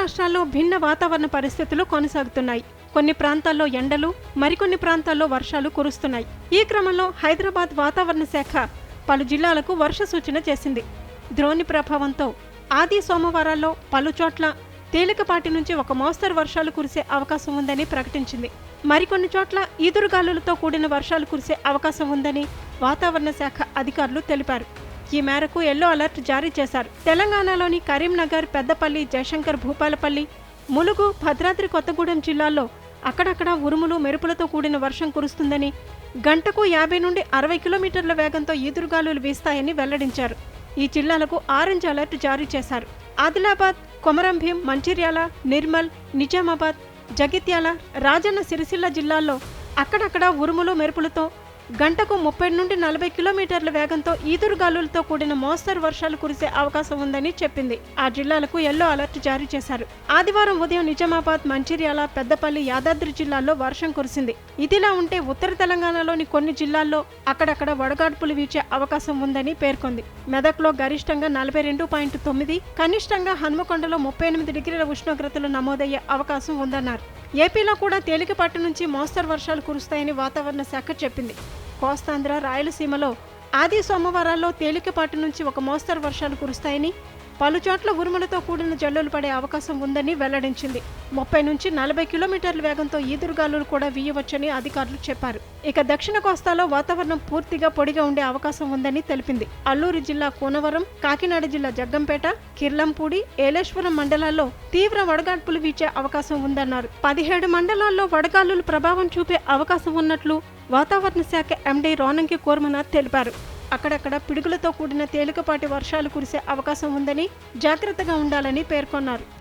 రాష్ట్రాల్లో భిన్న వాతావరణ పరిస్థితులు కొనసాగుతున్నాయి. కొన్ని ప్రాంతాల్లో ఎండలు మరికొన్ని ప్రాంతాల్లో వర్షాలు కురుస్తున్నాయి. ఈ క్రమంలో హైదరాబాద్ వాతావరణ శాఖ పలు జిల్లాలకు వర్ష సూచన చేసింది. ద్రోణి ప్రభావంతో ఆది సోమవారాల్లో పలు చోట్ల తేలికపాటి నుంచి ఒక మోస్తరు వర్షాలు కురిసే అవకాశం ఉందని ప్రకటించింది. మరికొన్ని చోట్ల ఈదురుగాలులతో కూడిన వర్షాలు కురిసే అవకాశం ఉందని వాతావరణ శాఖ అధికారులు తెలిపారు. ఈ మేరకు ఎల్లో అలర్ట్ జారీ చేశారు. తెలంగాణలోని కరీంనగర్ పెద్దపల్లి జయశంకర్ భూపాలపల్లి ములుగు భద్రాద్రి కొత్తగూడెం జిల్లాల్లో అక్కడక్కడ ఉరుములు మెరుపులతో కూడిన వర్షం కురుస్తుందని గంటకు యాభై నుండి అరవై కిలోమీటర్ల వేగంతో ఈదురుగాలులు వీస్తాయని వెల్లడించారు. ఈ జిల్లాలకు ఆరెంజ్ అలర్ట్ జారీ చేశారు. ఆదిలాబాద్ కొమరంభీం మంచిర్యాల నిర్మల్ నిజామాబాద్ జగిత్యాల రాజన్న సిరిసిల్ల జిల్లాల్లో అక్కడక్కడ ఉరుములు మెరుపులతో గంటకు ముప్పై నుండి నలభై కిలోమీటర్ల వేగంతో ఈదురుగాలులతో కూడిన మోస్తరు వర్షాలు కురిసే అవకాశం ఉందని చెప్పింది. ఆ జిల్లాలకు ఎల్లో అలర్ట్ జారీ చేశారు. ఆదివారం ఉదయం నిజామాబాద్ మంచిర్యాల పెద్దపల్లి యాదాద్రి జిల్లాల్లో వర్షం కురిసింది. ఇదిలా ఉంటే ఉత్తర తెలంగాణలోని కొన్ని జిల్లాల్లో అక్కడక్కడ వడగాడ్పులు వీచే అవకాశం ఉందని పేర్కొంది. మెదక్లో గరిష్టంగా నలభై రెండు పాయింట్ తొమ్మిది కనిష్టంగా హన్మకొండలో ముప్పై ఎనిమిది డిగ్రీల ఉష్ణోగ్రతలు నమోదయ్యే అవకాశం ఉందన్నారు. ఏపీలో కూడా తేలికపాటి నుంచి మోస్తరు వర్షాలు కురుస్తాయని వాతావరణ శాఖ చెప్పింది. కోస్తాంధ్ర రాయలసీమలో ఆది సోమవారాల్లో తేలికపాటి నుంచి ఒక మోస్తరు వర్షాలు కురుస్తాయని పలుచోట్ల ఉరుములతో కూడిన జల్లులు పడే అవకాశం ఉందని వెల్లడించింది. ముప్పై నుంచి నలభై కిలోమీటర్ల వేగంతో ఈదురుగాలులు కూడా వీయవచ్చని అధికారులు చెప్పారు. ఇక దక్షిణ కోస్తాలో వాతావరణం పూర్తిగా పొడిగా ఉండే అవకాశం ఉందని తెలిపింది. అల్లూరు జిల్లా కోనవరం కాకినాడ జిల్లా జగ్గంపేట కిర్లంపూడి ఏలేశ్వరం మండలాల్లో తీవ్ర వడగాడ్పులు వీచే అవకాశం ఉందన్నారు. పదిహేడు మండలాల్లో వడగాలులు ప్రభావం చూపే అవకాశం ఉన్నట్లు వాతావరణ శాఖ ఎండీ రోనంకి కోర్మనాథ్ తెలిపారు. అక్కడక్కడ పిడుగులతో కూడిన తేలికపాటి వర్షాలు కురిసే అవకాశం ఉందని జాగ్రత్తగా ఉండాలని పేర్కొన్నారు.